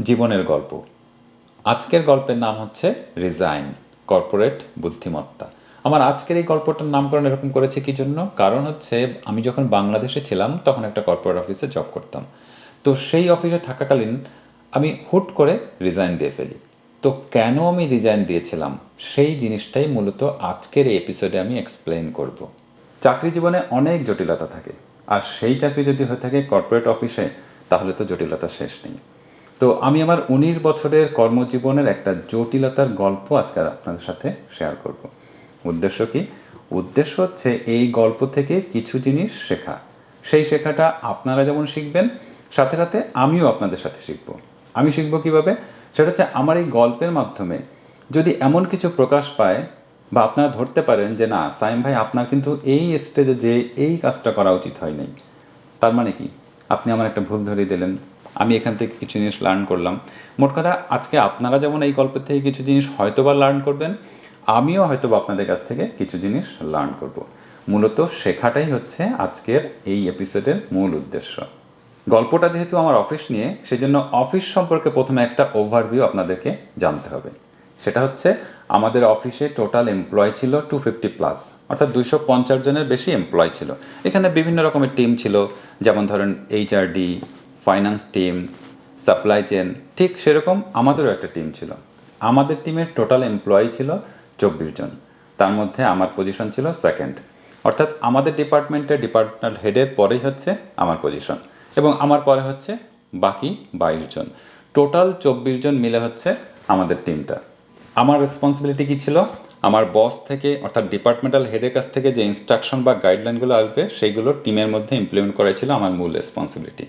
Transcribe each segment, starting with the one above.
জীবনের গল্প। আজকের গল্পের নাম হচ্ছে রিজাইন, কর্পোরেট বুদ্ধিমত্তা। আমার আজকের এই গল্পটার নামকরণ এরকম করেছে কি জন্য? কারণ হচ্ছে, আমি যখন বাংলাদেশে ছিলাম, তখন একটা কর্পোরেট অফিসে জব করতাম। তো সেই অফিসে থাকাকালীন আমি হুট করে রিজাইন দিয়ে ফেলি। তো কেন আমি রিজাইন দিয়েছিলাম? সেই জিনিসটাই মূলত আজকের এই এপিসোডে আমি এক্সপ্লেন করব। চাকরি জীবনে অনেক জটিলতা থাকে। আর সেই চাকরি যদি হয়ে থাকে কর্পোরেট অফিসে, তাহলে তো জটিলতা শেষ নেই। তো আমি আমার উনিশ বছরের কর্মজীবনের একটা জটিলতার গল্প আজকে আপনাদের সাথে শেয়ার করব। উদ্দেশ্য কি? উদ্দেশ্য হচ্ছে এই গল্প থেকে কিছু জিনিস শেখা। সেই শেখাটা আপনারা যেমন শিখবেন, সাথে সাথে আমিও আপনাদের সাথে শিখব। আমি শিখব কীভাবে? সেটা হচ্ছে আমার এই গল্পের মাধ্যমে যদি এমন কিছু প্রকাশ পায় বা আপনারা ধরতে পারেন যে না, সাইম ভাই, আপনার কিন্তু এই স্টেজে যে এই কাজটা করা উচিত হয়নি। তার মানে কি? আপনি আমার একটা ভুল ধরিয়ে দিলেন। আমি এখান থেকে কিছু জিনিস লার্ন করলাম। মোট কথা, আজকে আপনারা যেমন এই গল্পের থেকে কিছু জিনিস হয়তোবা লার্ন করবেন, আমিও হয়তোবা আপনাদের কাছ থেকে কিছু জিনিস লার্ন করব। মূলত শেখাটাই হচ্ছে আজকের এই এপিসোডের মূল উদ্দেশ্য। গল্পটা যেহেতু আমার অফিস নিয়ে, সেজন্য অফিস সম্পর্কে প্রথমে একটা ওভারভিউ আপনাদেরকে জানতে হবে। সেটা হচ্ছে, আমাদের অফিসে টোটাল এমপ্লয় ছিল টু ফিফটি প্লাস অর্থাৎ দুইশো পঞ্চাশ জনের বেশি এমপ্লয় ছিল। এখানে বিভিন্ন রকমের টিম ছিল, যেমন ধরেন HRD finance team supply chain ঠিক সেরকম আমাদেরও একটা টিম ছিল। আমাদের টিমের টোটাল এমপ্লয়ি ছিল চব্বিশ জন। তার মধ্যে আমার পজিশন ছিল সেকেন্ড অর্থাৎ আমাদের ডিপার্টমেন্টের ডিপার্টমেন্টাল হেডের পরেই হচ্ছে আমার পজিশন এবং আমার পরে হচ্ছে বাকি বাইশ জন। টোটাল চব্বিশ জন মিলে হচ্ছে আমাদের টিমটা আমার রেসপন্সিবিলিটি কী ছিল? আমার বস থেকে অর্থাৎ ডিপার্টমেন্টাল হেডের কাছ থেকে যে ইনস্ট্রাকশন বা গাইডলাইনগুলো আসবে, সেইগুলো টিমের মধ্যে ইমপ্লিমেন্ট করাই ছিল আমার মূল রেসপন্সিবিলিটি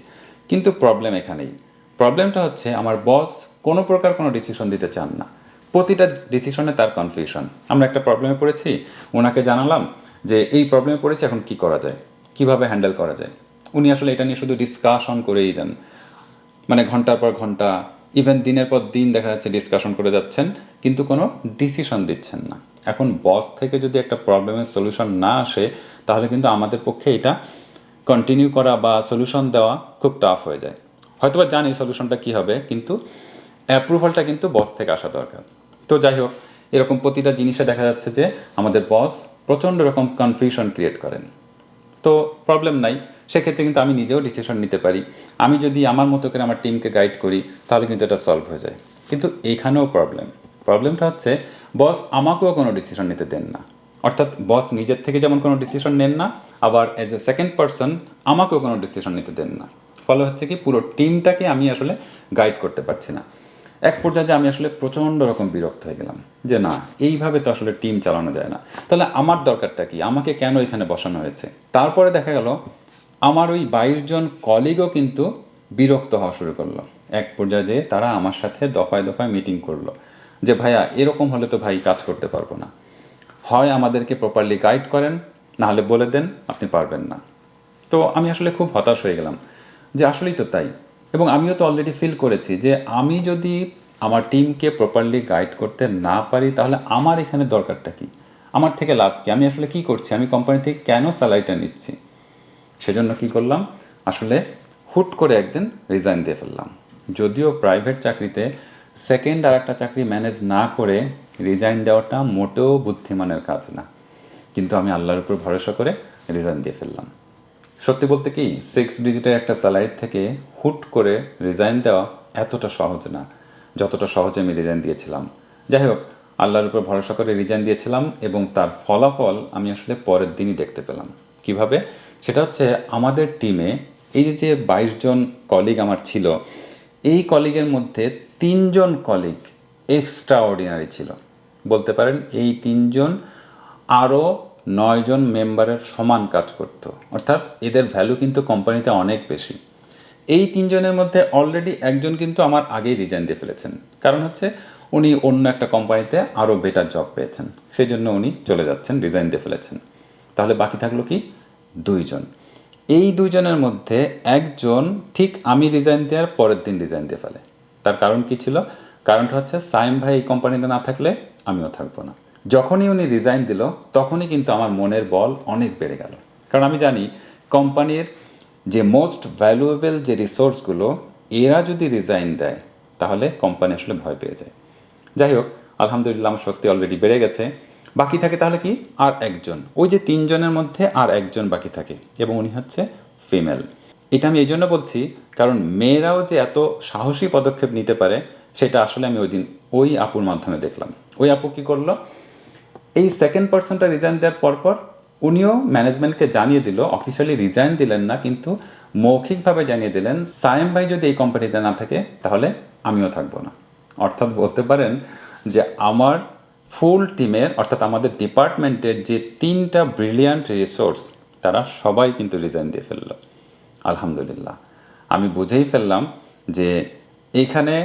কিন্তু প্রবলেম এখানেই। প্রবলেমটা হচ্ছে আমার বস কোনো প্রকার কোনো ডিসিশন দিতে চান না। প্রতিটা ডিসিশনে তার কনফিউশন আমরা একটা প্রবলেমে পড়েছি ওনাকে জানালাম যে এই প্রবলেমে পড়েছি, এখন কি করা যায়? কীভাবে হ্যান্ডেল করা যায়? উনি আসলে এটা নিয়ে শুধু ডিসকাশন করেই যান। মানে ঘণ্টার পর ঘণ্টা ইভেন দিনের পর দিন দেখা যাচ্ছে ডিসকাশন করে যাচ্ছেন, কিন্তু কোনো ডিসিশন দিচ্ছেন না। এখন বস থেকে যদি একটা প্রবলেমের সলিউশন না আসে, তাহলে কিন্তু আমাদের পক্ষে এটা কন্টিনিউ করা বা সলিউশন দেওয়া খুব টাফ হয়ে যায়। হয়তোবা জানি সলিউশনটা কী হবে, কিন্তু অ্যাপ্রুভালটা কিন্তু বস থেকে আসা দরকার। তো যাই হোক, এরকম প্রতিটা জিনিসে দেখা যাচ্ছে যে আমাদের বস প্রচণ্ড রকম কনফিউশন ক্রিয়েট করেন। তো প্রবলেম নাই, সেক্ষেত্রে কিন্তু আমি নিজেও ডিসিশন নিতে পারি। আমি যদি আমার মতো করে আমার টিমকে গাইড করি, তাহলে কিন্তু এটা সলভ হয়ে যায়। কিন্তু এইখানেও প্রবলেম প্রবলেমটা হচ্ছে বস আমাকেও কোনো ডিসিশন নিতে দেন না। অর্থাৎ বস নিজের থেকে যেমন কোনো ডিসিশন নেন না, আবার অ্যাজ এ সেকেন্ড পার্সন আমাকেও কোনো ডিসিশন নিতে দেন না। ফলে হচ্ছে কি পুরো টিমটাকে আমি আসলে গাইড করতে পারছি না। এক পর্যায়ে আমি আসলে প্রচণ্ড রকম বিরক্ত হয়ে গেলাম যে না, এইভাবে তো আসলে টিম চালানো যায় না। তাহলে আমার দরকারটা কি? আমাকে কেন এখানে বসানো হয়েছে? তারপরে দেখা গেল আমার ওই বাইশ জন কলিগও কিন্তু বিরক্ত হওয়া শুরু করল। এক পর্যায়ে তারা আমার সাথে দফায় দফায় মিটিং করল। যে ভাইয়া, এরকম হলে তো ভাই কাজ করতে পারব না। হয় আমাদেরকে প্রপারলি গাইড করেন না হলে বলে দেন, আপনি পারবেন না। তো আমি আসলে খুব হতাশ হয়ে গেলাম যে আসলেই তো তাই। এবং আমিও তো অলরেডি ফিল করেছি যে আমি যদি আমার টিমকে প্রপারলি গাইড করতে না পারি, তাহলে আমার এখানে দরকারটা কি? আমার থেকে লাভ কি? আমি আসলে কি করছি? আমি কোম্পানি থেকে কেন স্যালারিটা নিচ্ছি? সেজন্য কি করলাম? আসলে হুট করে একদিন রিজাইন দিয়ে ফেললাম। যদিও প্রাইভেট চাকরিতে সেকেন্ড আর একটা চাকরি ম্যানেজ না করে রিজাইন দেওয়াটা মোটেও বুদ্ধিমানের কাজ না। কিন্তু আমি আল্লাহর উপর ভরসা করে রিজাইন দিয়ে ফেললাম। সত্যি বলতে কি সিক্স ডিজিটের একটা স্যালারি থেকে হুট করে রিজাইন দেওয়া এতটা সহজ না, যতটা সহজে আমি রিজাইন দিয়েছিলাম। যাই হোক, আল্লাহর উপর ভরসা করে রিজাইন দিয়েছিলাম এবং তার ফলাফল আমি আসলে পরের দিনই দেখতে পেলাম। কীভাবে? সেটা হচ্ছে আমাদের টিমে এই যে যে বাইশ জন কলিগ আমার ছিল, এই কলিগের মধ্যে তিনজন কলিগ এক্সট্রা অর্ডিনারি ছিল। বলতে পারেন, এই তিনজন আরও নয়জন মেম্বারের সমান কাজ করতো। অর্থাৎ এদের ভ্যালু কিন্তু কোম্পানিতে অনেক বেশি। এই তিনজনের মধ্যে অলরেডি একজন কিন্তু আমার আগেই রিজাইন দিয়ে ফেলেছেন। কারণ হচ্ছে, উনি অন্য একটা কোম্পানিতে আরও বেটার জব পেয়েছেন। সেই জন্য উনি চলে যাচ্ছেন রিজাইন দিয়ে ফেলেছেন। তাহলে বাকি থাকল কি? দুইজন। এই দুইজনের মধ্যে একজন ঠিক আমি রিজাইন দেওয়ার পরের দিন রিজাইন দিয়ে ফেলে। তার কারণ কি ছিল? কারণটা হচ্ছে, সাইম ভাই এই কোম্পানিতে না থাকলে আমিও থাকব না। যখনই উনি রিজাইন দিল, তখনই কিন্তু আমার মনের বল অনেক বেড়ে গেল। কারণ আমি জানি, কোম্পানির যে মোস্ট ভ্যালুয়েবল যে রিসোর্সগুলো এরা যদি রিজাইন দেয়, তাহলে কোম্পানি আসলে ভয় পেয়ে যায়। যাই হোক, আলহামদুলিল্লাহ আমার শক্তি অলরেডি বেড়ে গেছে। বাকি থাকে তাহলে কি? আর একজন। ওই যে তিনজনের মধ্যে আর একজন বাকি থাকে, এবং উনি হচ্ছে ফিমেল এটা আমি এই জন্য বলছি, কারণ মেয়েরাও যে এত সাহসী পদক্ষেপ নিতে পারে, সেটা আসলে আমি ওই দিন, ওই আপুর মাধ্যমে দেখলাম। ওই আপু কী করল? এই সেকেন্ড পার্সনটা রিজাইন দেওয়ার পরপর উনিও ম্যানেজমেন্টকে জানিয়ে দিল অফিসিয়ালি রিজাইন দিলেন না, কিন্তু মৌখিকভাবে জানিয়ে দিলেন, সায়েম ভাই যদি এই কোম্পানিতে না থাকে, তাহলে আমিও থাকব না। অর্থাৎ বলতে পারেন যে আমার ফুল টিমের অর্থাৎ আমাদের ডিপার্টমেন্টের যে তিনটা ব্রিলিয়ান্ট রিসোর্স তারা সবাই কিন্তু রিজাইন দিয়ে ফেলল। আলহামদুলিল্লাহ। আমি বুঝেই ফেললাম যে এইখানে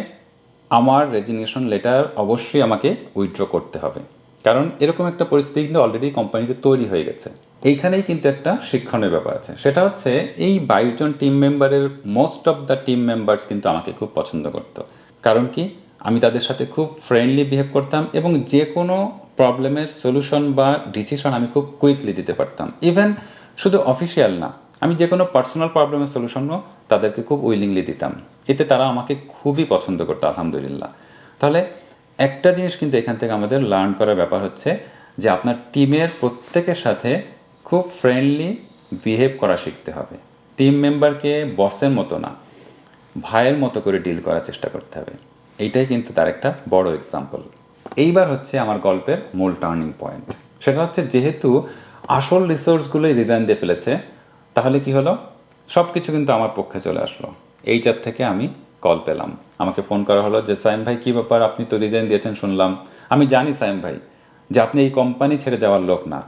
আমার রেজিগনেশন লেটার অবশ্যই আমাকে উইথড্র করতে হবে। কারণ এরকম একটা পরিস্থিতি কিন্তু অলরেডি কোম্পানিতে তৈরি হয়ে গেছে। এইখানেই কিন্তু একটা শিক্ষণের ব্যাপার আছে। সেটা হচ্ছে, এই বাইশ জন টিম মেম্বারের most of the team members কিন্তু আমাকে খুব পছন্দ করতো। কারণ কি? আমি তাদের সাথে খুব ফ্রেন্ডলি বিহেভ করতাম এবং যে কোনো প্রবলেমের সলিউশন বা ডিসিশন আমি খুব কুইকলি দিতে পারতাম। ইভেন শুধু অফিসিয়াল না আমি যে কোনো পার্সোনাল প্রবলেমের সলিউশনও তাদেরকে খুব উইলিংলি দিতাম। এতে তারা আমাকে খুবই পছন্দ করতো, আলহামদুলিল্লাহ। তাহলে একটা জিনিস কিন্তু এখান থেকে আমাদের লার্ন করার ব্যাপার হচ্ছে যে আপনার টিমের প্রত্যেকের সাথে খুব ফ্রেন্ডলি বিহেভ করা শিখতে হবে। টিম মেম্বারকে বসের মতো না, ভাইয়ের মতো করে ডিল করার চেষ্টা করতে হবে। এইটাই কিন্তু তার একটা বড় এক্সাম্পল এইবার হচ্ছে আমার গল্পের মূল টার্নিং পয়েন্ট সেটা হচ্ছে যেহেতু আসল রিসোর্সগুলোই রিজাইন দিয়ে ফেলেছে তাহলে কি হলো? সব কিছু কিন্তু আমার পক্ষে চলে আসলো। এই চার থেকে আমি কল পেলাম। আমাকে ফোন করা হলো যে, সাইম ভাই, কী ব্যাপার? আপনি তো রিজাইন দিয়েছেন, শুনলাম। আমি জানি, সাইম ভাই, যে আপনি এই কোম্পানি ছেড়ে যাওয়ার লোক না।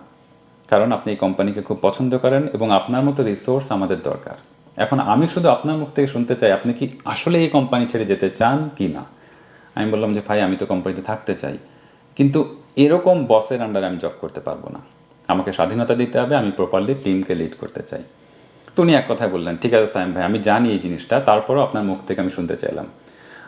কারণ আপনি এই কোম্পানিকে খুব পছন্দ করেন এবং আপনার মতো রিসোর্স আমাদের দরকার। এখন আমি শুধু আপনার মুখ থেকে শুনতে চাই, আপনি কি আসলে এই কোম্পানি ছেড়ে যেতে চান কি না? আমি বললাম যে, ভাই, আমি তো কোম্পানিতে থাকতে চাই। কিন্তু এরকম বসের আন্ডারে আমি জব করতে পারব না। আমাকে স্বাধীনতা দিতে হবে, আমি প্রপারলি টিমকে লিড করতে চাই। উনি এক কথায় বললেন, ঠিক আছে সাইম ভাই, আমি জানি এই জিনিসটা, তারপরও আপনার মুখ থেকে আমি শুনতে চাইলাম।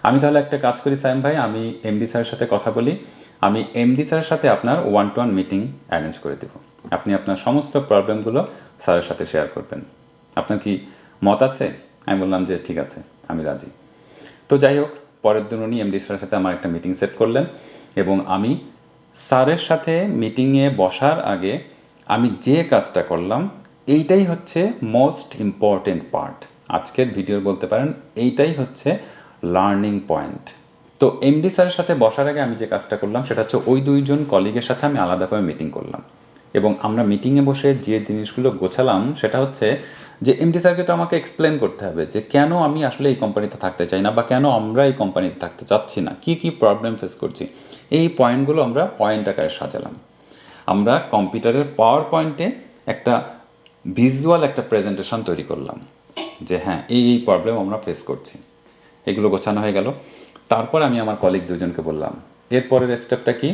আমি তাহলে একটা কাজ করি সাইম ভাই, আমি এমডি স্যারের সাথে কথা বলি। আমি এমডি স্যারের সাথে আপনার one to one meeting arrange করে দেবো। আপনি আপনার সমস্ত প্রবলেমগুলো স্যারের সাথে শেয়ার করবেন। আপনার কি মত আছে? আমি বললাম যে, ঠিক আছে, আমি রাজি। তো যাই হোক, পরের দিন উনি এমডি স্যারের সাথে আমার একটা মিটিং সেট করলেন এবং আমি স্যারের সাথে মিটিংয়ে বসার আগে আমি যে কাজটা করলাম এইটাই হচ্ছে মোস্ট ইম্পর্টেন্ট পার্ট আজকের ভিডিওর বলতে পারেন, এইটাই হচ্ছে লার্নিং পয়েন্ট তো এমডি স্যারের সাথে বসার আগে আমি যে কাজটা করলাম, সেটা হচ্ছে ওই দুইজন কলিগের সাথে আমি আলাদাভাবে মিটিং করলাম। এবং আমরা মিটিংয়ে বসে যে জিনিসগুলো গোছালাম, সেটা হচ্ছে যে এমডি স্যারকে তো আমাকে এক্সপ্লেন করতে হবে যে কেন আমি আসলে এই কোম্পানিতে থাকতে চাই না বা কেন আমরা এই কোম্পানিতে থাকতে চাচ্ছি না, কি কি প্রবলেম ফেস করছি। এই পয়েন্টগুলো আমরা পয়েন্ট আকারে সাজালাম। আমরা কম্পিউটারের পাওয়ার পয়েন্টে একটা ভিজুয়াল একটা প্রেজেন্টেশন তৈরি করলাম যে হ্যাঁ এই এই প্রবলেম আমরা ফেস করছি। এগুলো গোছানো হয়ে গেল। তারপর আমি আমার কলিগ দুজনকে বললাম, এরপরের স্টেপটা কি?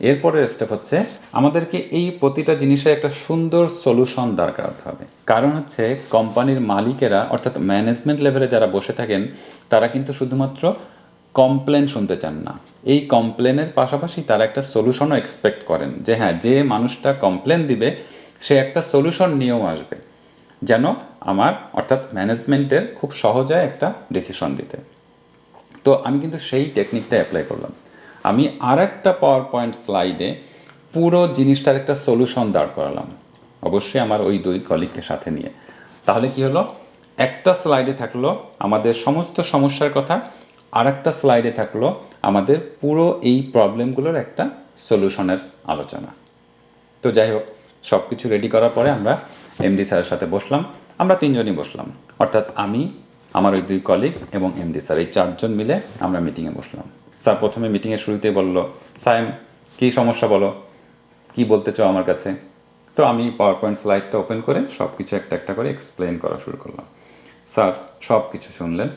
এরপরের স্টেপ হচ্ছে, আমাদেরকে এই প্রতিটা জিনিসের একটা সুন্দর সলিউশন দাঁড় করাতে হবে। কারণ হচ্ছে কোম্পানির মালিকেরা, অর্থাৎ ম্যানেজমেন্ট লেভেলে যারা বসে থাকেন, তারা কিন্তু শুধুমাত্র কমপ্লেন শুনতে চান না। এই কমপ্লেনের পাশাপাশি তারা একটা সলিউশনও এক্সপেক্ট করেন যে হ্যাঁ যে মানুষটা কমপ্লেন দিবে সে একটা সলিউশন নিয়েও আসবে, যেন আমার অর্থাৎ ম্যানেজমেন্টের খুব সহজে একটা ডিসিশন দিতে। তো আমি কিন্তু সেই টেকনিকটা অ্যাপ্লাই করলাম। আমি আর একটা পাওয়ার পয়েন্ট স্লাইডে পুরো জিনিসটার একটা সলিউশন দাঁড় করালাম, অবশ্যই আমার ওই দুই কলিগকে সাথে নিয়ে। তাহলে কি হলো? একটা স্লাইডে থাকল আমাদের সমস্ত সমস্যার কথা আর একটা স্লাইডে থাকল আমাদের পুরো এই প্রবলেমগুলোর একটা সলিউশনের আলোচনা। তো যাই হোক সব কিছু রেডি করার পরে আমরা এমডি স্যারের সাথে বসলাম। আমরা তিনজনই বসলাম। অর্থাৎ আমি, আমার ওই দুই কলিগ এবং এমডি স্যার এই চারজন মিলে আমরা মিটিংয়ে বসলাম। স্যার প্রথমে মিটিংয়ের শুরুতেই বলল, সায়েম, কী সমস্যা বলো? কি বলতে চাও আমার কাছে? তো আমি পাওয়ার পয়েন্ট স্লাইডটা ওপেন করে সব কিছু একটা একটা করে এক্সপ্লেন করা শুরু করলাম। স্যার সব কিছু শুনলেন।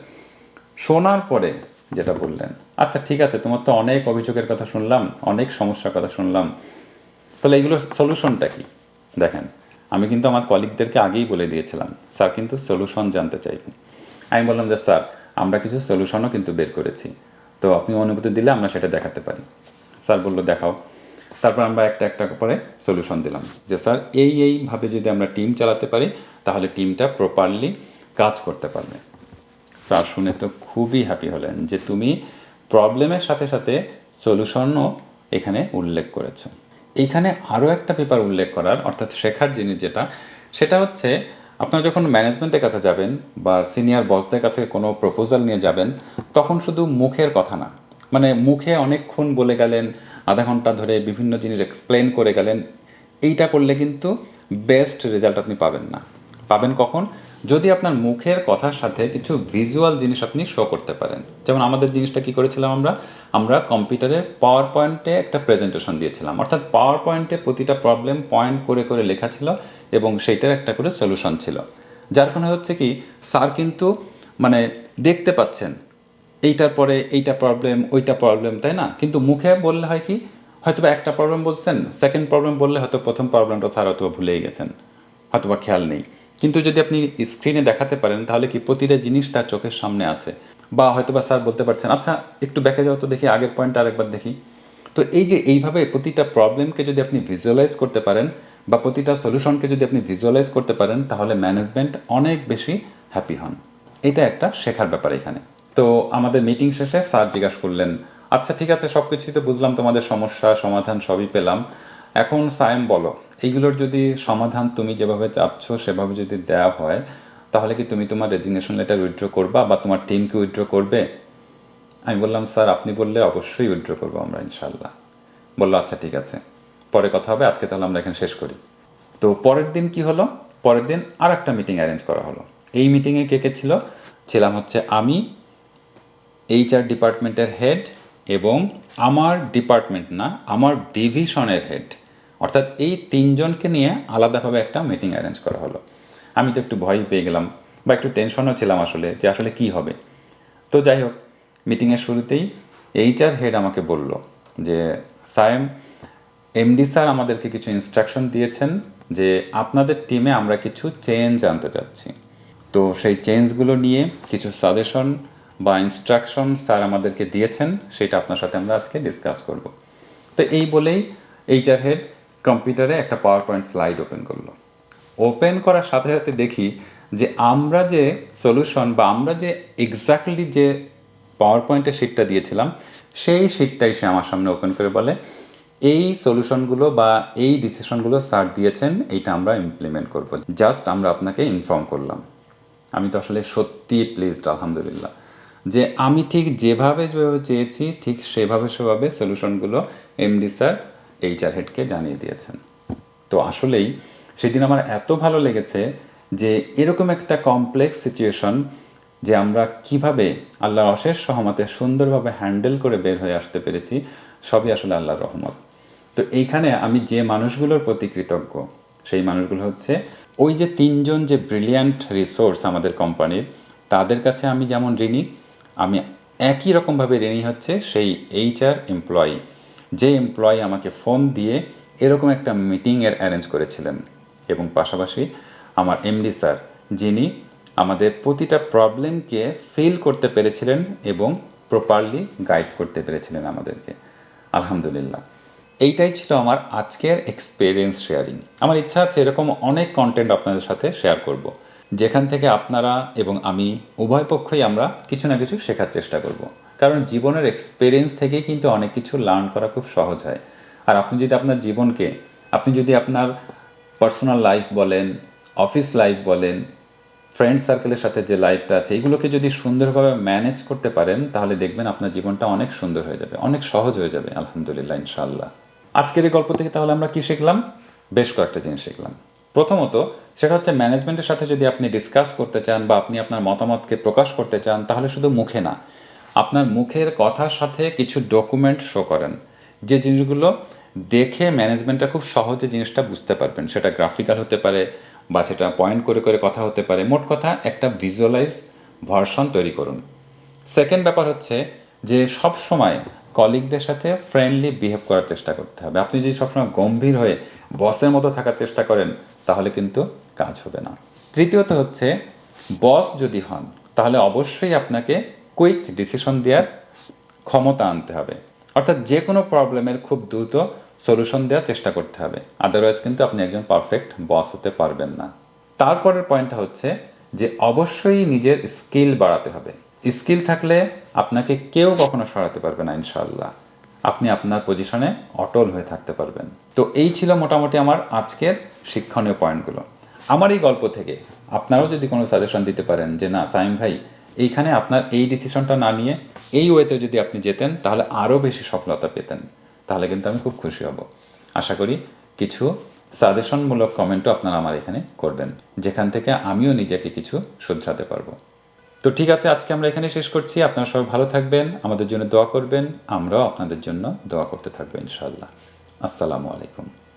শোনার পরে যেটা বললেন আচ্ছা ঠিক আছে, তোমার তো অনেক অভিযোগের কথা শুনলাম, অনেক সমস্যার কথা শুনলাম। তাহলে এইগুলোর সলিউশনটা কি? দেখেন, আমি কিন্তু আমার কলিগদেরকে আগেই বলে দিয়েছিলাম, স্যার, কিন্তু সলিউশন জানতে চাইবেন আমি বললাম যে, স্যার, আমরা কিছু সলিউশনও কিন্তু বের করেছি, তো আপনি অনুমতি দিলে আমরা সেটা দেখাতে পারি। স্যার বলল, দেখাও। তারপর আমরা একটা একটা করে সলিউশন দিলাম, যে, স্যার, এই এইভাবে যদি আমরা টিম চালাতে পারি, তাহলে টিমটা প্রপারলি কাজ করতে পারবে। স্যার শুনে তো খুবই হ্যাপি হলেন যে, তুমি প্রবলেমের সাথে সাথে সলিউশনও এখানে উল্লেখ করেছ। এইখানে আরও একটা পেপার উল্লেখ করার, অর্থাৎ শেখার জিনিস যেটা, সেটা হচ্ছে আপনারা যখন ম্যানেজমেন্টের কাছে যাবেন বা সিনিয়র বসদের কাছে কোনো প্রপোজাল নিয়ে যাবেন, তখন শুধু মুখের কথা না মানে মুখে অনেকক্ষণ বলে গেলেন, আধা ঘণ্টা ধরে বিভিন্ন জিনিস এক্সপ্লেন করে গেলেন, এইটা করলে কিন্তু বেস্ট রেজাল্ট আপনি পাবেন না। পাবেন কখন? যদি আপনার মুখের কথার সাথে কিছু ভিজুয়াল জিনিস আপনি শো করতে পারেন। যেমন আমাদের জিনিসটা কি করেছিলাম আমরা? আমরা কম্পিউটারের পাওয়ার পয়েন্টে একটা প্রেজেন্টেশন দিয়েছিলাম। অর্থাৎ পাওয়ার পয়েন্টে প্রতিটা প্রবলেম পয়েন্ট করে করে লেখা ছিল এবং সেইটার একটা করে সলিউশন ছিল। যার কারণে হচ্ছে কি, স্যার কিন্তু মানে দেখতে পাচ্ছেন, এইটার পরে এইটা প্রবলেম ওইটা প্রবলেম তাই না? কিন্তু মুখে বললে হয় কি হয়তো একটা প্রবলেম বলছেন সেকেন্ড প্রবলেম বললে হয়তো প্রথম প্রবলেমটা স্যার হয়তো ভুলেই গেছেন হয়তো বা খেয়াল নেই। কিন্তু যদি আপনি স্ক্রিনে দেখাতে পারেন, তাহলে কি প্রতিটা জিনিস তার চোখের সামনে আছে? বা হয়তো বা স্যার বলতে পারছেন আচ্ছা একটু ব্যাকে যাও তো দেখি, আগের পয়েন্টটা আরেকবার দেখি। তো এই যে এইভাবে প্রতিটা প্রবলেমকে যদি আপনি ভিজুয়ালাইজ করতে পারেন, বা প্রতিটা সলিউশনকে যদি আপনি ভিজুয়ালাইজ করতে পারেন, তাহলে ম্যানেজমেন্ট অনেক বেশি হ্যাপি হন। এটা একটা শেখার ব্যাপার এখানে। তো আমাদের মিটিং শেষে স্যার জিজ্ঞাসা করলেন আচ্ছা ঠিক আছে সব কিছুই তো বুঝলাম, তোমাদের সমস্যা, সমাধান সবই পেলাম। এখন সায়েম বলো, এইগুলোর যদি সমাধান তুমি যেভাবে চাচ্ছ সেভাবে যদি দেওয়া হয়, তাহলে কি তুমি তোমার রেজিগনেশন লেটার উইথড্র করবা বা তোমার টিমকে উইথড্র করবে? আমি বললাম, স্যার, আপনি বললে অবশ্যই উইথড্র করব আমরা ইনশাল্লাহ বলল আচ্ছা ঠিক আছে। পরে কথা হবে, আজকে তাহলে আমরা এখানে শেষ করি। তো পরের দিন কি হলো? পরের দিন আর একটা মিটিং অ্যারেঞ্জ করা হলো। এই মিটিংয়ে কে কে ছিল? ছিলাম হচ্ছে আমি এইচআর ডিপার্টমেন্টের হেড এবং আমার ডিপার্টমেন্ট না, আমার ডিভিশনের হেড অর্থাৎ এই তিনজনকে নিয়ে আলাদাভাবে একটা মিটিং অ্যারেঞ্জ করা হলো। আমি তো একটু ভয় পেয়ে গেলাম বা একটু টেনশনও ছিলাম আসলে যে আসলে কি হবে। তো যাই হোক মিটিংয়ের শুরুতেই এইচআর হেড আমাকে বলল যে, সায়েম এমডি স্যার আমাদেরকে কিছু ইনস্ট্রাকশন দিয়েছেন যে আপনাদের টিমে আমরা কিছু চেঞ্জ আনতে চাচ্ছি। তো সেই চেঞ্জগুলো নিয়ে কিছু সাজেশন বা ইনস্ট্রাকশন স্যার আমাদেরকে দিয়েছেন, সেটা আপনার সাথে আমরা আজকে ডিসকাস করব। তো এই বলেই এইচআর হেড কম্পিউটারে একটা পাওয়ার পয়েন্ট স্লাইড ওপেন করল। ওপেন করার সাথে সাথে দেখি যে আমরা যে সলিউশন বা আমরা যে এক্স্যাক্টলি যে পাওয়ার পয়েন্টের শিটটা দিয়েছিলাম, সেই শিটটাই সে আমার সামনে ওপেন করে বলে, এই সলিউশনগুলো বা এই ডিসিশনগুলো স্যার দিয়েছেন, এইটা আমরা ইমপ্লিমেন্ট করব। জাস্ট আমরা আপনাকে ইনফর্ম করলাম। আমি তো আসলে সত্যি প্লিজড আলহামদুলিল্লাহ, যে আমি ঠিক যেভাবে যেভাবে চেয়েছি, ঠিক সেভাবে সেভাবে সলিউশনগুলো এমডি স্যার এইচআর হেডকে জানিয়ে দিয়েছেন। তো আসলেই সেদিন আমার এত ভালো লেগেছে যে এরকম একটা কমপ্লেক্স সিচুয়েশন যে আমরা কীভাবে আল্লাহর অশেষ সহমতে সুন্দরভাবে হ্যান্ডেল করে বের হয়ে আসতে পেরেছি, সবই আসলে আল্লাহর রহমত। তো এইখানে আমি যে মানুষগুলোর প্রতি কৃতজ্ঞ, সেই মানুষগুলো হচ্ছে ওই যে তিনজন যে ব্রিলিয়ান্ট রিসোর্স আমাদের কোম্পানির তাদের কাছে আমি যেমন ঋণী, আমি একই রকমভাবে ঋণী হচ্ছে সেই এইচআর এমপ্লয়ি যে এমপ্লয়ি আমাকে ফোন দিয়ে এরকম একটা মিটিংয়ের অ্যারেঞ্জ করেছিলেন এবং পাশাপাশি আমার এমডি স্যার যিনি আমাদের প্রতিটা প্রবলেমকে ফিল করতে পেরেছিলেন এবং প্রপারলি গাইড করতে পেরেছিলেন আমাদেরকে আলহামদুলিল্লাহ এইটাই ছিল আমার আজকের এক্সপিরিয়েন্স শেয়ারিং আমার ইচ্ছা আছে এরকম অনেক কন্টেন্ট আপনাদের সাথে শেয়ার করব। যেখান থেকে আপনারা এবং আমি উভয় পক্ষই আমরা কিছু না কিছু শেখার চেষ্টা করব। কারণ জীবনের এক্সপিরিয়েন্স থেকেই কিন্তু অনেক কিছু লার্ন করা খুব সহজ হয়। আর আপনি যদি আপনার জীবনকে, আপনি যদি আপনার পার্সোনাল লাইফ বলেন অফিস লাইফ বলেন ফ্রেন্ড সার্কেলের সাথে যে লাইফটা আছে, এগুলোকে যদি সুন্দরভাবে ম্যানেজ করতে পারেন, তাহলে দেখবেন আপনার জীবনটা অনেক সুন্দর হয়ে যাবে, অনেক সহজ হয়ে যাবে, আলহামদুলিল্লাহ ইনশাল্লাহ আজকের এই গল্প থেকে তাহলে আমরা কি শিখলাম? বেশ কয়েকটা জিনিস শিখলাম। প্রথমত, সেটা হচ্ছে ম্যানেজমেন্টের সাথে যদি আপনি ডিসকাস করতে চান বা আপনি আপনার মতামতকে প্রকাশ করতে চান, তাহলে শুধু মুখে না আপনার মুখের কথার সাথে কিছু ডকুমেন্ট শো করেন। যে জিনিসগুলো দেখে ম্যানেজমেন্টটা খুব সহজে জিনিসটা বুঝতে পারবেন। সেটা গ্রাফিক্যাল হতে পারে বা সেটা পয়েন্ট করে করে কথা হতে পারে। মোট কথা একটা ভিজুয়ালাইজ ভার্সন তৈরি করুন। সেকেন্ড ব্যাপার হচ্ছে যে সব সময় কলিগদের সাথে ফ্রেন্ডলি বিহেভ করার চেষ্টা করতে হবে। আপনি যদি সবসময় গম্ভীর হয়ে বসের মতো থাকার চেষ্টা করেন, তাহলে কিন্তু কাজ হবে না। তৃতীয়ত হচ্ছে বস যদি হন, তাহলে অবশ্যই আপনাকে কুইক ডিসিশন দেওয়ার ক্ষমতা আনতে হবে। অর্থাৎ যে কোনো প্রবলেমের খুব দ্রুত সলিউশন দেওয়ার চেষ্টা করতে হবে। আদারওয়াইজ কিন্তু আপনি একজন পারফেক্ট বস হতে পারবেন না। তারপরের পয়েন্টটা হচ্ছে যে অবশ্যই নিজের স্কিল বাড়াতে হবে। স্কিল থাকলে আপনাকে কেউ কখনো সরাতে পারবে না ইনশাল্লাহ আপনি আপনার পজিশনে অটল হয়ে থাকতে পারবেন। তো এই ছিল মোটামুটি আমার আজকের শিক্ষণীয় পয়েন্টগুলো আমার এই গল্প থেকে আপনারাও যদি কোনো সাজেশন দিতে পারেন যে, না, সাইম ভাই এইখানে আপনার এই ডিসিশনটা না নিয়ে এই ওয়েতে যদি আপনি যেতেন, তাহলে আরও বেশি সফলতা পেতেন। তাহলে কিন্তু আমি খুব খুশি হব। আশা করি কিছু সাজেশনমূলক কমেন্টও আপনারা আমার এখানে করবেন, যেখান থেকে আমিও নিজেকে কিছু শুধরাতে পারব। তো ঠিক আছে, আজকে আমরা এখানে শেষ করছি। আপনারা সবাই ভালো থাকবেন, আমাদের জন্য দোয়া করবেন, আমরাও আপনাদের জন্য দোয়া করতে থাকব, ইনশাআল্লাহ। আসসালামু আলাইকুম।